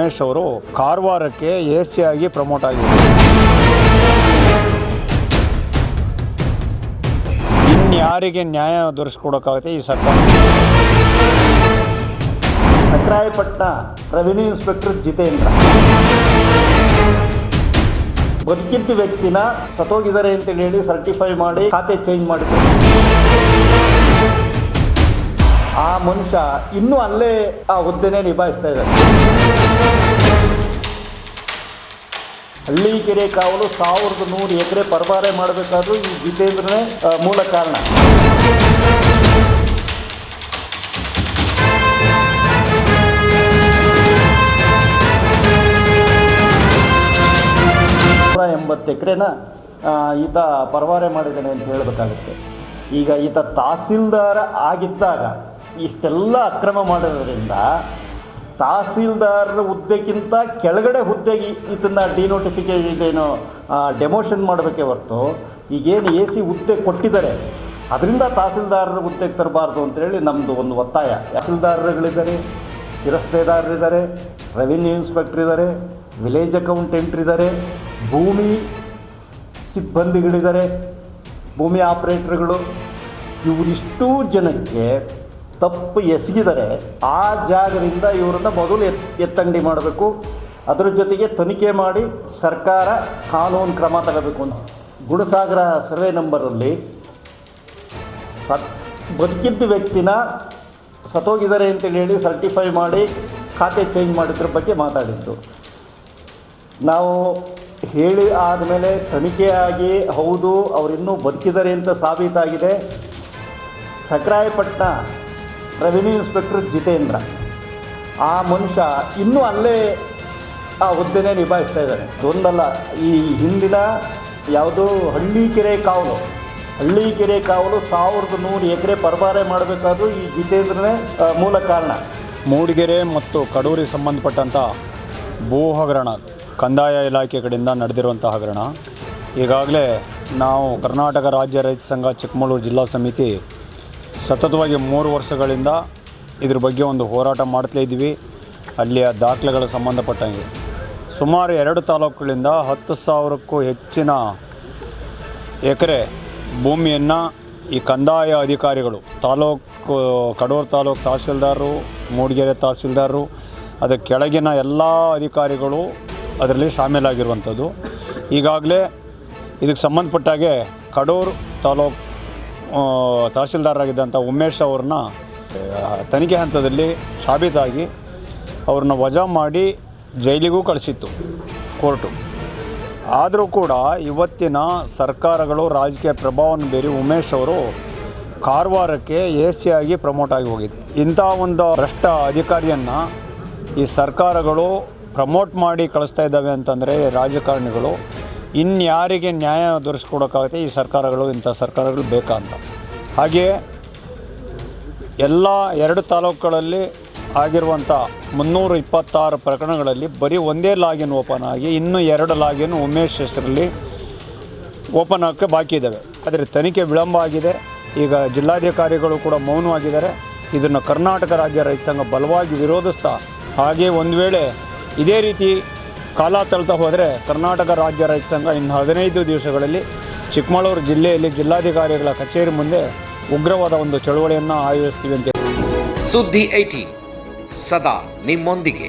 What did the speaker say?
ಉಮೇಶ್ ಅವರು ಕಾರವಾರಕ್ಕೆ A C ಆಗಿ ಪ್ರಮೋಟ್ ಆಗಿದ್ದಾರೆ. ಇನ್ಯಾರಿಗೆ ನ್ಯಾಯ ದೊರಕಿಸ್ಕೊಡೋಕ್ಕಾಗುತ್ತೆ ಈ ಸರ್ಕಾರ? Sakrayapattana revenue inspector Jitendra. ಬದುಕಿದ್ದ ವ್ಯಕ್ತಿನ ಸತ್ತೋಗಿದ್ದಾರೆ ಅಂತೇಳಿ ಹೇಳಿ ಸರ್ಟಿಫೈ ಮಾಡಿ ಖಾತೆ ಚೇಂಜ್ ಮಾಡಿದ್ರು. ಆ ಮನುಷ್ಯ ಇನ್ನೂ ಅಲ್ಲೇ ಆ ಹುದ್ದೆನೇ ನಿಭಾಯಿಸ್ತಾ ಇದ್ದಾರೆ ಹಳ್ಳಿಕೆರೆ ಕಾವಲು ಸಾವಿರದ ನೂರು ಎಕರೆ ಪರಭಾರೆ ಮಾಡಬೇಕಾದ್ರೂ ಈ ಜಿತೇಂದ್ರನೇ ಮೂಲ ಕಾರಣ. ಎಂಬತ್ತು ಎಕರೆನ ಈತ ಪರವಾರೆ ಮಾಡಿದ್ದಾನೆ ಅಂತ ಹೇಳಬೇಕಾಗುತ್ತೆ. ಈಗ ಈತ ತಹಸೀಲ್ದಾರ ಆಗಿದ್ದಾಗ ಇಷ್ಟೆಲ್ಲ ಅಕ್ರಮ ಮಾಡೋದ್ರಿಂದ ತಹಸೀಲ್ದಾರರ ಹುದ್ದೆಗಿಂತ ಕೆಳಗಡೆ ಹುದ್ದೆಗೆ ಇದನ್ನು ಡಿನೋಟಿಫಿಕೇಶನ್ ಏನು ಡೆಮೋಷನ್ ಮಾಡಬೇಕೇ ಹೊರತು, ಈಗೇನು ಎ ಸಿ ಹುದ್ದೆ ಕೊಟ್ಟಿದ್ದಾರೆ, ಅದರಿಂದ ತಹಸೀಲ್ದಾರರ ಹುದ್ದೆಗೆ ತರಬಾರ್ದು ಅಂತೇಳಿ ನಮ್ಮದು ಒಂದು ಒತ್ತಾಯ. ತಹಸೀಲ್ದಾರರುಗಳಿದ್ದಾರೆ ಶಿರಸ್ತೇದಾರರಿದ್ದಾರೆ ರೆವಿನ್ಯೂ ಇನ್ಸ್ಪೆಕ್ಟರ್ ಇದ್ದಾರೆ ವಿಲೇಜ್ ಅಕೌಂಟೆಂಟ್ ಇದ್ದಾರೆ, ಭೂಮಿ ಸಿಬ್ಬಂದಿಗಳಿದ್ದಾರೆ, ಭೂಮಿ ಆಪರೇಟರ್ಗಳು ಇವರಿಷ್ಟೂ ಜನಕ್ಕೆ ತಪ್ಪು ಎಸಗಿದರೆ ಆ ಜಾಗದಿಂದ ಇವರನ್ನ ಮೊದಲು ಎತ್ ಎತ್ತಂಗಡಿ ಮಾಡಬೇಕು. ಅದರ ಜೊತೆಗೆ ತನಿಖೆ ಮಾಡಿ ಸರ್ಕಾರ ಕಾನೂನು ಕ್ರಮ ತಗೋಬೇಕು ಅಂತ. ಗುಣಸಾಗರ ಸರ್ವೆ ನಂಬರಲ್ಲಿ ಸತ್, ಬದುಕಿದ್ದ ವ್ಯಕ್ತಿನ ಸತ್ತೋಗಿದ್ದಾರೆ ಅಂತೇಳಿ ಹೇಳಿ ಸರ್ಟಿಫೈ ಮಾಡಿ ಖಾತೆ ಚೇಂಜ್ ಮಾಡಿದ್ರ ಬಗ್ಗೆ ಮಾತಾಡಿದ್ದು. ನಾವು ಹೇಳಿ ಆದಮೇಲೆ ತನಿಖೆಯಾಗಿ ಹೌದು ಅವರಿನ್ನೂ ಬದುಕಿದ್ದಾರೆ ಅಂತ ಸಾಬೀತಾಗಿದೆ. Sakrayapattana revenue inspector Jitendra. ಆ ಮನುಷ್ಯ ಇನ್ನೂ ಅಲ್ಲೇ ಆ ಹುದ್ದೆನೇ ನಿಭಾಯಿಸ್ತಾ ಇದ್ದಾನೆ. ಒಂದಲ್ಲ, ಈ ಹಿಂದಿನ ಯಾವುದು ಹಳ್ಳಿಕೆರೆ ಕಾವಲು. ಹಳ್ಳಿಕೆರೆ ಕಾವಲು ಸಾವಿರದ ನೂರು ಎಕರೆ ಪರಬಾರೆ ಮಾಡಬೇಕಾದ್ರೂ ಈ ಜಿತೇಂದ್ರನೇ ಮೂಲ ಕಾರಣ. ಮೂಡಿಗೆರೆ ಮತ್ತು ಕಡೂರಿಗೆ ಸಂಬಂಧಪಟ್ಟಂಥ ಭೂ ಹಗರಣ ಕಂದಾಯ ಇಲಾಖೆ ಕಡೆಯಿಂದ ನಡೆದಿರುವಂಥ ಹಗರಣ. ಈಗಾಗಲೇ ನಾವು ಕರ್ನಾಟಕ ರಾಜ್ಯ ರೈತ ಸಂಘ ಚಿಕ್ಕಮಗಳೂರು ಜಿಲ್ಲಾ ಸಮಿತಿ ಸತತವಾಗಿ ಮೂರು ವರ್ಷಗಳಿಂದ ಇದ್ರ ಬಗ್ಗೆ ಒಂದು ಹೋರಾಟ ಮಾಡ್ತಾ ಇದ್ವಿ ಅಲ್ಲಿಯ ದಾಖಲೆಗಳ ಸಂಬಂಧಪಟ್ಟಂಗೆ. ಸುಮಾರು ಎರಡು ತಾಲೂಕುಗಳಿಂದ ಹತ್ತು ಸಾವಿರಕ್ಕೂ ಹೆಚ್ಚಿನ ಎಕರೆ ಭೂಮಿಯನ್ನು ಈ ಕಂದಾಯ ಅಧಿಕಾರಿಗಳು, ತಾಲೂಕು, ಕಡೂರು ತಾಲೂಕು ತಹಸೀಲ್ದಾರರು ಮೂಡಿಗೆರೆ ತಹಸೀಲ್ದಾರರು ಅದರ ಕೆಳಗಿನ ಎಲ್ಲ ಅಧಿಕಾರಿಗಳು ಅದರಲ್ಲಿ ಶಾಮೀಲಾಗಿರುವಂಥದ್ದು. ಈಗಾಗಲೇ ಇದಕ್ಕೆ ಸಂಬಂಧಪಟ್ಟಾಗೆ ಕಡೂರು ತಾಲೂಕು ಆ, ತಹಸೀಲ್ದಾರರಾಗಿದ್ದಂಥ ಉಮೇಶ್ ಅವ್ರನ್ನ ತನಿಖೆ ಹಂತದಲ್ಲಿ ಸಾಬೀತಾಗಿ ಅವ್ರನ್ನ ವಜಾ ಮಾಡಿ ಜೈಲಿಗೂ ಕಳಿಸಿತ್ತು ಕೋರ್ಟು. ಆದರೂ ಕೂಡ ಇವತ್ತಿನ ಸರ್ಕಾರಗಳು ರಾಜಕೀಯ ಪ್ರಭಾವವನ್ನು ಬೀರಿ ಉಮೇಶ್ ಅವರು ಕಾರವಾರಕ್ಕೆ ಎ ಸಿ ಆಗಿ ಪ್ರಮೋಟ್ ಆಗಿ ಹೋಗಿದೆ ಇಂಥ ಒಂದು ಭ್ರಷ್ಟ ಅಧಿಕಾರಿಯನ್ನು ಈ ಸರ್ಕಾರಗಳು ಪ್ರಮೋಟ್ ಮಾಡಿ ಕಳಿಸ್ತಾ ಇದ್ದಾವೆ ಅಂತಂದರೆ ರಾಜಕಾರಣಿಗಳು ಇನ್ಯಾರಿಗೆ ನ್ಯಾಯ ದೊರಿಸ್ಕೊಡೋಕ್ಕಾಗುತ್ತೆ, ಈ ಸರ್ಕಾರಗಳು, ಇಂಥ ಸರ್ಕಾರಗಳು ಬೇಕಾ ಅಂತ ಹಾಗೆಯೇ ಎಲ್ಲ ಎರಡು ತಾಲೂಕುಗಳಲ್ಲಿ ಆಗಿರುವಂಥ ಮುನ್ನೂರ ಇಪ್ಪತ್ತಾರು ಪ್ರಕರಣಗಳಲ್ಲಿ ಬರೀ ಒಂದೇ ಲಾಗಿನ್ ಓಪನ್ ಆಗಿ ಇನ್ನೂ ಎರಡು ಲಾಗಿನ್ ಉಮೇಶ್ ಹೆಸರಲ್ಲಿ ಓಪನ್ ಆಗೋಕ್ಕೆ ಬಾಕಿ ಇದ್ದಾವೆ. ಆದರೆ ತನಿಖೆ ವಿಳಂಬ ಆಗಿದೆ. ಈಗ ಜಿಲ್ಲಾಧಿಕಾರಿಗಳು ಕೂಡ ಮೌನವಾಗಿದ್ದಾರೆ. ಇದನ್ನು ಕರ್ನಾಟಕ ರಾಜ್ಯ ರೈತ ಸಂಘ ಬಲವಾಗಿ ವಿರೋಧಿಸ್ತಾ, ಹಾಗೆ ಒಂದು ವೇಳೆ ಇದೇ ರೀತಿ ಕಾಲ ತಳ್ತಾ ಹೋದರೆ ಕರ್ನಾಟಕ ರಾಜ್ಯ ರೈತ ಸಂಘ ಇನ್ನು ಹದಿನೈದು ದಿವಸಗಳಲ್ಲಿ ಚಿಕ್ಕಮಗಳೂರು ಜಿಲ್ಲೆಯಲ್ಲಿ ಜಿಲ್ಲಾಧಿಕಾರಿಗಳ ಕಚೇರಿ ಮುಂದೆ ಉಗ್ರವಾದ ಒಂದು ಚಳುವಳಿಯನ್ನು ಆಯೋಜಿಸ್ತೀವಿ ಅಂತ ಸುದ್ದಿ ಐಟಿ ಸದಾ ನಿಮ್ಮೊಂದಿಗೆ.